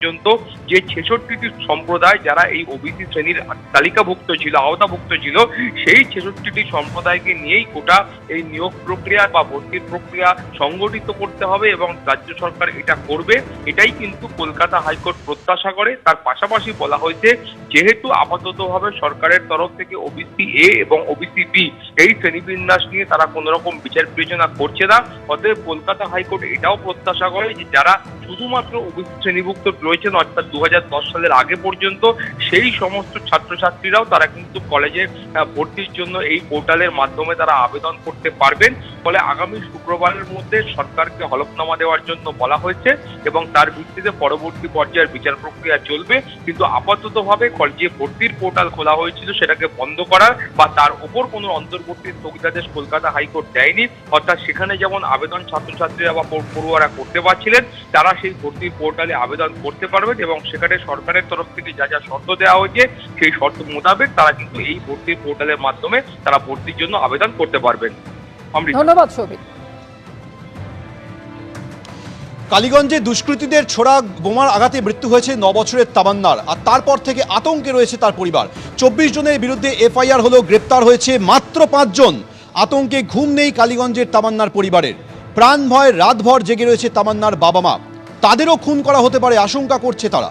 পর্যন্ত যে ছেষট্টিটি সম্প্রদায় যারা এই ওবিসি শ্রেণির তালিকাভুক্ত ছিল, আওতাভুক্ত ছিল, সেই ছেষট্টিটি সম্প্রদায়কে নিয়েই গোটা এই নিয়োগ প্রক্রিয়া বা ভর্তির প্রক্রিয়া সংগঠিত করতে হবে এবং রাজ্য সরকার এটা করবে। এটাই কিন্তু কলকাতা হাইকোর্ট প্রত্যাশা করে। তার পাশাপাশি বলা হয়েছে যেহেতু আপাততভাবে সরকারের তরফ থেকে ওবিসি এ এবং ওবিসি বি এই শ্রেণীবিন্যাস নিয়ে তারা কোনো রকম বিচার বিবেচনা করছে না, অতএব কলকাতা হাইকোর্ট এটাও প্রত্যাশা করে যে যারা শুধুমাত্র ওবিসি শ্রেণীভুক্ত রয়েছেন, অর্থাৎ দু হাজার দশ সালের আগে পর্যন্ত, সেই সমস্ত ছাত্রছাত্রীরাও তারা কিন্তু কলেজে ভর্তির জন্য এই পোর্টালের মাধ্যমে তারা আবেদন করতে পারবেন। ফলে আগামী শুক্রবারের মধ্যে সরকারকে হলফনামা দেওয়ার জন্য বলা হয়েছে এবং তার ভিত্তিতে পরবর্তী পর্যায়ের বিচার প্রক্রিয়া চলবে। কিন্তু আপাতত ভাবে যে ভর্তির পোর্টাল খোলা হয়েছিল, সেটাকে বন্ধ করার বা তার ওপর কোনো অন্তর্বর্তী স্থগিতাদেশ কলকাতা হাইকোর্ট দেয়নি। অর্থাৎ সেখানে যেমন আবেদন ছাত্রছাত্রীরা বা পড়ুয়ারা করতে পারছিলেন, তারা সেই ভর্তির পোর্টালে আবেদন করতে পারবেন এবং সেখানে সরকারের তরফ থেকে যা যা শর্ত দেওয়া হয়েছে, সেই শর্ত মোতাবেক তারা কিন্তু এই ভর্তির পোর্টালের মাধ্যমে তারা ভর্তির জন্য আবেদন করতে পারবেন। ধন্যবাদ সৌভিক। কালীগঞ্জে দুষ্কৃতীদের ছোড়া বোমার আঘাতে মৃত্যু হয়েছে ন বছরের তামান্নার আর তারপর থেকে আতঙ্কে রয়েছে তার পরিবার। চব্বিশ জনের বিরুদ্ধে এফআইআর হলো গ্রেপ্তার হয়েছে মাত্র পাঁচজন আতঙ্কে ঘুম নেই কালীগঞ্জের তামান্নার পরিবারের। প্রাণ ভয় রাতভর জেগে রয়েছে তামান্নার বাবা মা তাদেরও খুন করা হতে পারে আশঙ্কা করছে তারা।